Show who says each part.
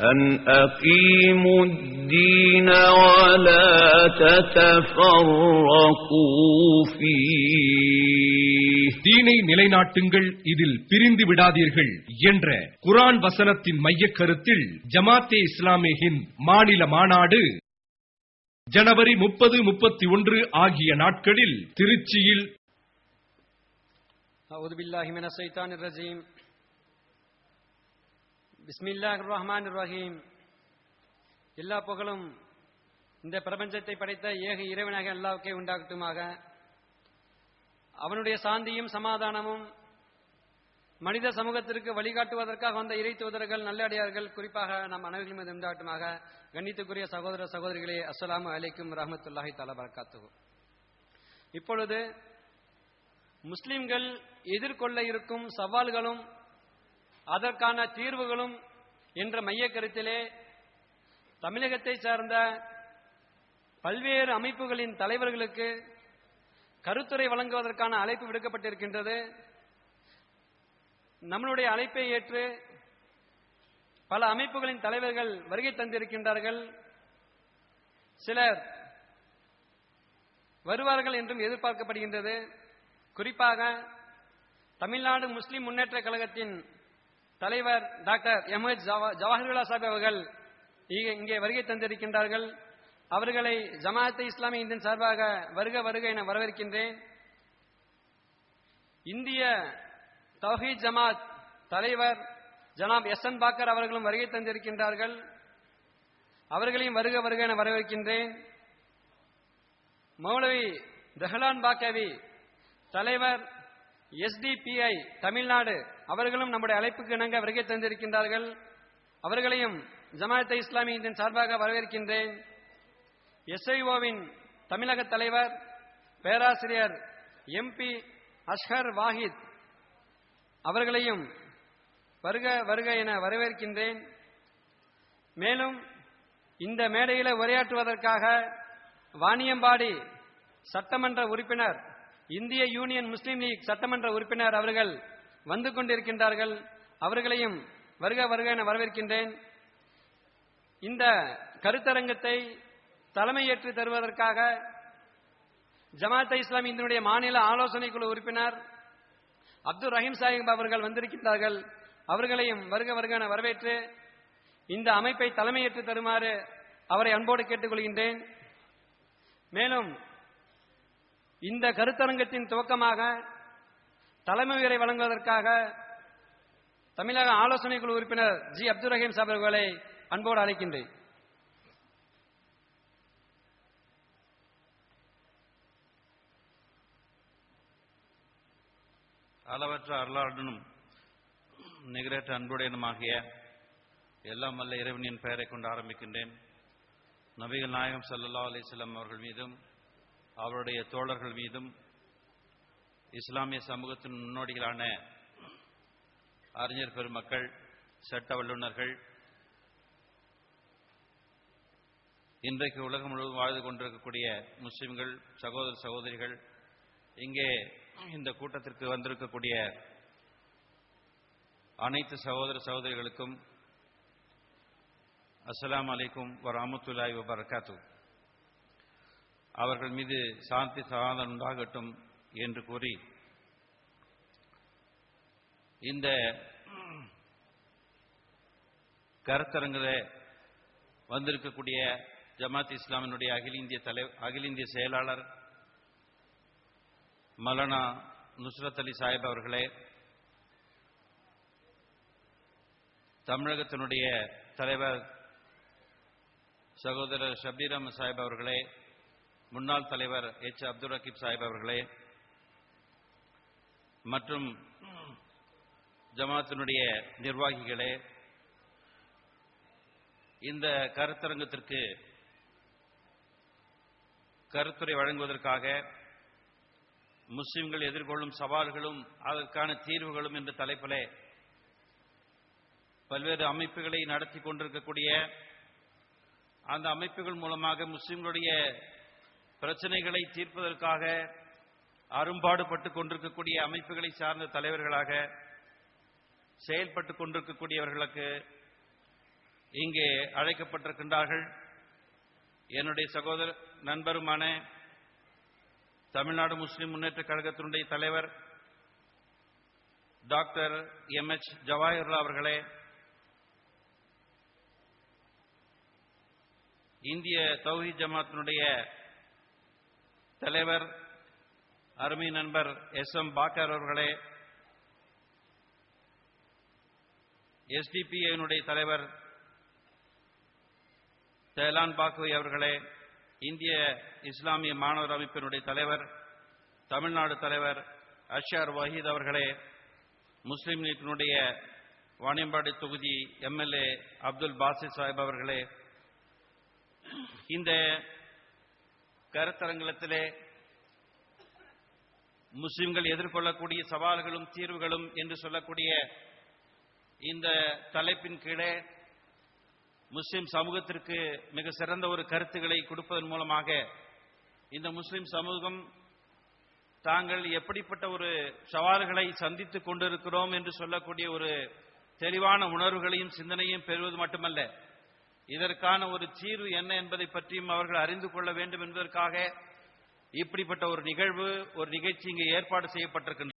Speaker 1: أن أقيموا الدين ولا تتفرقوا فيه
Speaker 2: தீனை நிலைநாட்டுங்கள் இதில் பிரிந்து விடாதீர்கள் என்ற குரான் வசனத்தின் மையக் கருத்தில் ஜமாத்தே இஸ்லாமே ஹிந்த் மாநில மாநாடு ஜனவரி முப்பது முப்பத்தி ஒன்று ஆகிய நாட்களில் திருச்சியில்
Speaker 3: பிஸ்மில்லாஹ் ரஹ்மான் ரஹீம் எல்லா புகழும் இந்த பிரபஞ்சத்தை படைத்த ஏக இறைவனாக அல்லாவுக்கே உண்டாகட்டுமாக. அவனுடைய சாந்தியும் சமாதானமும் மனித சமூகத்திற்கு வழிகாட்டுவதற்காக வந்த இறை தூதர்கள் நல்லடியார்கள் குறிப்பாக நாம் அனைவரும் மீது உண்டாகட்டுமாக. கண்ணித்துக்குரிய சகோதர சகோதரிகளே அஸ்லாம் அலைக்கும் ரஹமத்துல்லாஹி தலா பரக்காத்துகும் இப்பொழுது முஸ்லிம்கள் எதிர்கொள்ள இருக்கும் சவால்களும் அதற்கான தீர்வுகளும் என்ற மைய கருத்திலே தமிழகத்தை சார்ந்த பல்வேறு அமைப்புகளின் தலைவர்களுக்கு கருத்துரை வழங்குவதற்கான அழைப்பு விடுக்கப்பட்டிருக்கின்றது. நம்மளுடைய அழைப்பை ஏற்று பல அமைப்புகளின் தலைவர்கள் வருகை தந்திருக்கின்றார்கள். சிலர் வருவார்கள் என்றும் எதிர்பார்க்கப்படுகின்றது. குறிப்பாக தமிழ்நாடு முஸ்லிம் முன்னேற்ற கழகத்தின் தலைவர் டாக்டர் எம்எச் ஜவஹர்லா சாஹிப் அவர்கள் இங்கே வருகை தந்திருக்கின்றார்கள். அவர்களை ஜமாஅத்தை இஸ்லாமிய இந்தியன் சார்பாக வருக வருக என வரவேற்கின்றேன். இந்திய தௌஹீத் ஜமாத் தலைவர் ஜனாப் எஸ் என் பாக்கர் அவர்களும் வருகை தந்திருக்கின்றார்கள். அவர்களையும் வருக வருக என வரவேற்கின்றேன். மௌலவி தஹலான் பாக்கவி தலைவர் எஸ்டிபிஐ தமிழ்நாடு. அவர்களும் நம்முடைய அழைப்புக்கு இணங்க வருகை தந்திருக்கின்றார்கள். அவர்களையும் ஜமாஅத்தை இஸ்லாமியின் சார்பாக வரவேற்கின்றேன். எஸ்ஐஓவின் தமிழக தலைவர் பேராசிரியர் எம்பி அஷ்ஹர் வாஹித் அவர்களையும் வருக வருக என வரவேற்கின்றேன். மேலும் இந்த மேடையில் உரையாற்றுவதற்காக வாணியம்பாடி சட்டமன்ற உறுப்பினர் இந்திய யூனியன் முஸ்லீம் லீக் சட்டமன்ற உறுப்பினர் அவர்கள் வந்து கொண்டிருக்கின்றார்கள். அவர்களையும் வருக வருக என வரவேற்கின்றேன். இந்த கருத்தரங்கத்தை தலைமையேற்று தருவதற்காக ஜமாத் இஸ்லாம் இந்தியனுடைய மாநில ஆலோசனை குழு உறுப்பினர் அப்துல் ரஹீம் சாஹிப் அவர்கள் வந்திருக்கின்றார்கள். அவர்களையும் வருக வருக என வரவேற்று இந்த அமைப்பை தலைமையேற்று தருமாறு அவரை அன்போடு கேட்டுக்கொள்கின்றேன். மேலும் இந்த கருத்தரங்கத்தின் துவக்கமாக தலைமை உரை வழங்குவதற்காக தமிழக ஆலோசனை குழு உறுப்பினர் ஜி அப்துல் ரஹீம் சாப் அவர்களை அன்போடு அழைக்கின்றேன்.
Speaker 4: அளவற்ற அருளாளனும் நிகரற்ற அன்புடையனுமாகிய எல்லாம் வல்ல இறைவனின் பெயரை கொண்டு ஆரம்பிக்கின்றேன். நபிகள் நாயகம் சல்லா அலைஹி அவர்கள் மீதும் அவருடைய தோழர்கள் மீதும் இஸ்லாமிய சமூகத்தின் முன்னோடிகளான அறிஞர் பெருமக்கள் சட்ட வல்லுநர்கள் இன்றைக்கு உலகம் முழுவதும் வாழ்ந்து கொண்டிருக்கக்கூடிய முஸ்லிம்கள் சகோதர சகோதரிகள் இங்கே இந்த கூட்டத்திற்கு வந்திருக்கக்கூடிய அனைத்து சகோதர சகோதரிகளுக்கும் அஸ்லாம் அலைக்கும் வரஹ்மத்துல்லாஹி வபரகாத்து அவர்கள் மீது சாந்தி சமாதானம் உண்டாகட்டும் என்று கூறி இந்த கருத்தரங்கில் வந்திருக்கக்கூடிய ஜமாத் இஸ்லாமினுடைய அகில இந்திய தலை அகில இந்திய செயலாளர் மலனா நுஸ்ரத் அலி சாஹிப் அவர்களே தமிழகத்தினுடைய தலைவர் சகோதரர் ஷபீர் அஹமத் சாஹிப் அவர்களே முன்னாள் தலைவர் எச் அப்துல் ரகீப் சாஹிப் அவர்களே மற்றும் ஜமாத்தினுடைய நிர்வாகிகளே இந்த கருத்தரங்கத்திற்கு கருத்துரை வழங்குவதற்காக முஸ்லிம்கள் எதிர்கொள்ளும் சவால்களும் அதற்கான தீர்வுகளும் என்ற தலைப்பிலே பல்வேறு அமைப்புகளை நடத்தி கொண்டிருக்கக்கூடிய அந்த அமைப்புகள் மூலமாக முஸ்லிம்களுடைய பிரச்சனைகளை தீர்ப்பதற்காக அரும்பாடுபட்டு கொண்டிருக்கக்கூடிய அமைப்புகளை சார்ந்த தலைவர்களாக செயல்பட்டு கொண்டிருக்கக்கூடியவர்களுக்கு இங்கே அழைக்கப்பட்டிருக்கின்றார்கள். என்னுடைய சகோதர நண்பருமான தமிழ்நாடு முஸ்லிம் முன்னேற்ற கழகத்தினுடைய தலைவர் டாக்டர் எம். எச். ஜவாஹர்லா அவர்களே இந்திய தௌஹி ஜமாத்தினுடைய தலைவர் அருமை நண்பர் எஸ் எம் பாக்கர் அவர்களே எஸ்டிபிஐனுடைய தலைவர் தேலான் பாக்குவை அவர்களே இந்திய இஸ்லாமிய மாணவர் அமைப்பினுடைய தலைவர் தமிழ்நாடு தலைவர் அஷார் வஹீத் அவர்களே முஸ்லீம் லீக்கினுடைய வாணியம்பாடி தொகுதி எம்எல்ஏ அப்துல் பாசித் சாஹிப் அவர்களே இந்த கருத்தரங்கத்திலே முஸ்லிம்கள் எதிர்கொள்ளக்கூடிய சவால்களும் தீர்வுகளும் என்று சொல்லக்கூடிய இந்த தலைப்பின் கீழே முஸ்லிம் சமூகத்திற்கு மிக சிறந்த ஒரு கருத்துக்களை கொடுப்பதன் மூலமாக இந்த முஸ்லிம் சமூகம் தாங்கள் எப்படிப்பட்ட ஒரு சவால்களை சந்தித்துக் கொண்டிருக்கிறோம் என்று சொல்லக்கூடிய ஒரு தெளிவான உணர்வுகளையும் சிந்தனையும் பெறுவது மட்டுமல்ல. இதற்கான ஒரு தீர்வு என்ன என்பதை பற்றியும் அவர்கள் அறிந்து கொள்ள வேண்டும் என்பதற்காக இப்படிப்பட்ட ஒரு நிகழ்வு ஒரு நிகழ்ச்சி இங்கே ஏற்பாடு செய்யப்பட்டிருக்கின்றது.